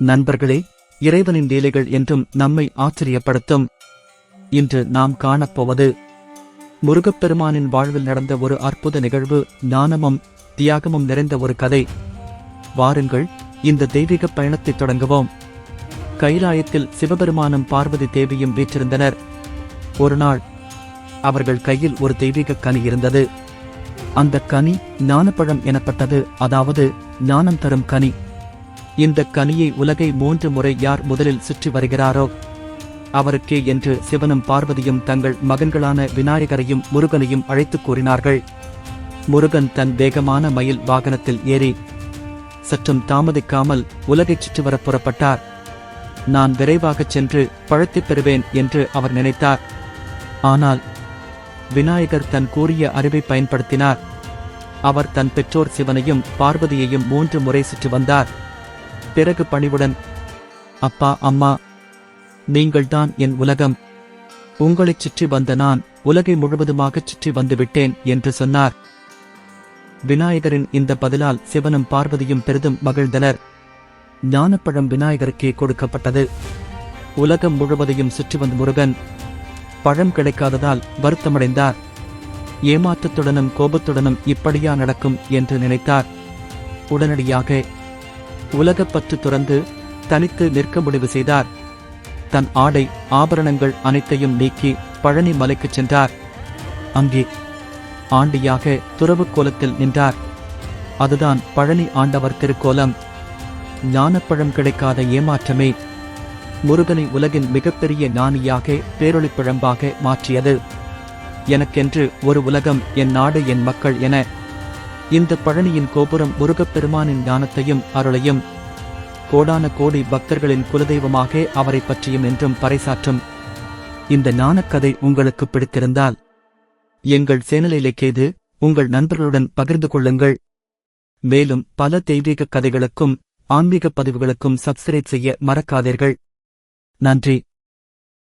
நண்பர்களே இறைவனின் லீலைகள் என்றும் நம்மை ஆச்சரியப்படுத்தும். இன்று நாம் காணப்போவது முருகப்பெருமானின் வாழ்வில் நடந்த ஒரு அற்புத நிகழ்வு ஞானமும் தியாகமும் நிறைந்த ஒரு கதை. வாருங்கள் இந்த தெய்வீக பயணத்தை தொடங்குவோம். கைலாயத்தில் சிவபெருமானும் பார்வதி தேவியும் வீற்றிருந்தனர். ஒரு நாள் அவர்கள் கையில் ஒரு தெய்வீக கனி இருந்தது. அந்த கனி ஞானப்பழம் எனப்பட்டது. அதாவது ஞானம் தரும் கனி. இந்த கனியை உலகை மூன்று முறை யார் முதலில் சுற்றி வருகிறாரோ அவருக்கே என்று சிவனும் பார்வதியும் தங்கள் மகன்களான விநாயகரையும் முருகனையும் அழைத்துக் கூறினார்கள். முருகன் தன் வேகமான மயில் வாகனத்தில் ஏறி சற்றும் தாமதிக்காமல் உலகைச் சுற்றி வர புறப்பட்டார். நான் விரைவாகச் சென்று பழத்தைப் பெறுவேன் என்று அவர் நினைத்தார். ஆனால் விநாயகர் தன் கூறிய அறிவை பயன்படுத்தினார். அவர் தன் பெற்றோர் சிவனையும் பார்வதியையும் மூன்று முறை சுற்றி வந்தார். பிறகு பணிவுடன் அப்பா அம்மா நீங்கள்தான் என் உலகம். உங்களைச் சுற்றி வந்த நான் உலகை முழுவதுமாகச் சுற்றி வந்துவிட்டேன் என்று சொன்னார். விநாயகரின் இந்த பதிலால் சிவனும் பார்வதியும் பெரிதும் மகிழ்ந்தனர். ஞானப்பழம் விநாயகருக்கே கொடுக்கப்பட்டது. உலகம் முழுவதையும் சுற்றி வந்த முருகன் பழம் கிடைக்காததால் வருத்தமடைந்தார். ஏமாற்றத்துடனும் கோபத்துடனும் இப்படியா நடக்கும் என்று நினைத்தார். உடனடியாக உலகப்பற்று துறந்து தனித்து நிற்க முடிவு செய்தார். தன் ஆடை ஆபரணங்கள் அனைத்தையும் நீக்கி பழனி மலைக்குச் சென்றார். அங்கே ஆண்டியாக துறவு கோலத்தில் நின்றார். அதுதான் பழனி ஆண்டவர் திருக்கோலம். ஞானப்பழம் கிடைக்காத ஏமாற்றமே முருகனை உலகின் மிகப்பெரிய ஞானியாக பேரொளிப்பிழம்பாக மாற்றியது. எனக்கென்று ஒரு உலகம் என் நாடு என் மக்கள் என இந்த பழனியின் கோபுரம் முருகப்பெருமானின் ஞானத்தையும் அருளையும். கோடான கோடி பக்தர்களின் குலதெய்வமாக அவரை பற்றியும் என்றும் பறைசாற்றும். இந்த ஞானக்கதை உங்களுக்கு பிடித்திருந்தால் எங்கள் சேனலிலேக்கேது உங்கள் நண்பர்களுடன் பகிர்ந்து கொள்ளுங்கள். மேலும் பல தெய்வீக கதைகளுக்கும் ஆன்மீக பதிவுகளுக்கும் சப்ஸ்கிரைப் செய்ய மறக்காதீர்கள். நன்றி.